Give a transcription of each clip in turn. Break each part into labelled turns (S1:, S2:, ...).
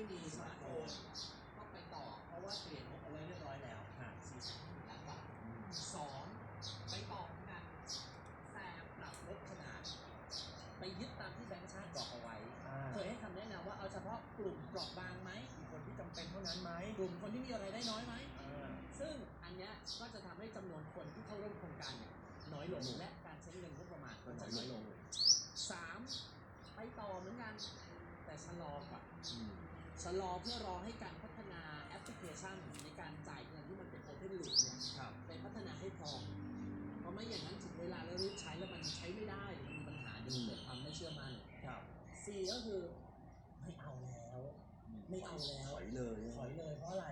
S1: ไม่มีสมาร์ทโฟนก็ไปต่อ เพราะว่าเปลี่ยนรถเอาไว้เรียบร้อยแล้วค่ะสี่สิบล้านบาทสองไปต่อเหมือนกันแต่ปรับลดขนาด ไปยึดตามที่แบงค์ชาติบอกเอาไว้
S2: เคย
S1: ให้คำแนะนำว่าเอาเฉพาะกลุ่มเปราะบางไหมก
S2: ลุ่มคนที่จำเป็นเท่านั้นไหม
S1: กลุ่มคนที่มีอะไรได้น้อยไหมซึ่งอันเนี้ยก็จะทำให้จำนวนคนที่เข้าร่วมโครงการน้อยลงและการใช้เงินงบประมาณก็จะน้อยลงสามไปต่อเหมือนกันแต่ชะลอกว่า ชะลอเพื่อรอให้การพัฒนาแอปพลิเคชันในการจ่ายเงินที่มันเป็นโอเพนลูปเนี่ย
S2: ครับ
S1: ไปพัฒนาให้พร้อมเพราะไม่อย่างนั้นถึงเวลาแล้วรีบใช้แล้วมันใช้ไม่ได้หรือมันมีปัญหาเดี๋ยวมันเกิดความไม่เชื่อมั่น
S2: ครับ
S1: สี่ก็คือไม่เอาแล้ว
S2: ไม่เอาแล้วถอยเลยถอย
S1: เลยเพราะอะไร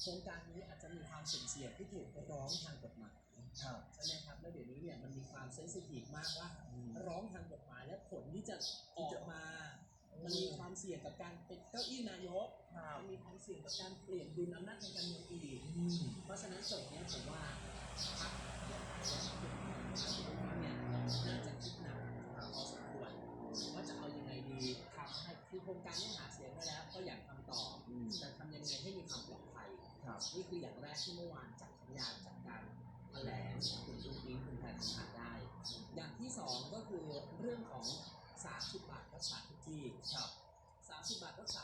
S1: โครงการนี้อาจจะมีความเสี่ยงเสี่ยงที่ถูกร้องทางกฎหมาย
S2: ครับ
S1: ใช่ไหมครับแล้วเดี๋ยวนี้เนี่ยมันมีความเซนซิทีฟมากว่า
S2: อืมร
S1: ้องทางกฎหมายและผลที่จะออกมา
S2: มันมีคว
S1: ามเสี่ยงกับการเป็นเก้าอี้นายกครับมันมีความเสี่ยงกับการเปลี่ยนดุลอำนาจทางการเมืองอีก
S2: อืม
S1: เพราะฉะนั้นจุดเนี้ยผมว่าพรรคเนี่ยน่าจะคิดหนักพอสมควรว่าจะเอายังไงดีทำให้คือโครงการนี้หาเสียงไว้แล้ว ก็อยากทำต่ออ
S2: ืมแต
S1: ่ทำยังไงให้มีความปลอดภัย
S2: ครับ
S1: นี่คืออย่างแรกที่เมื่อวานจัดสัญญาณจากการแถลงคุณตุ้งอิงคุณแทนสัมผัสได้
S2: อ
S1: ย่างที่สองก็คือเรื่องของ 30 บาทรักษาทุกที่
S2: ครับ
S1: 30 บาทรักษา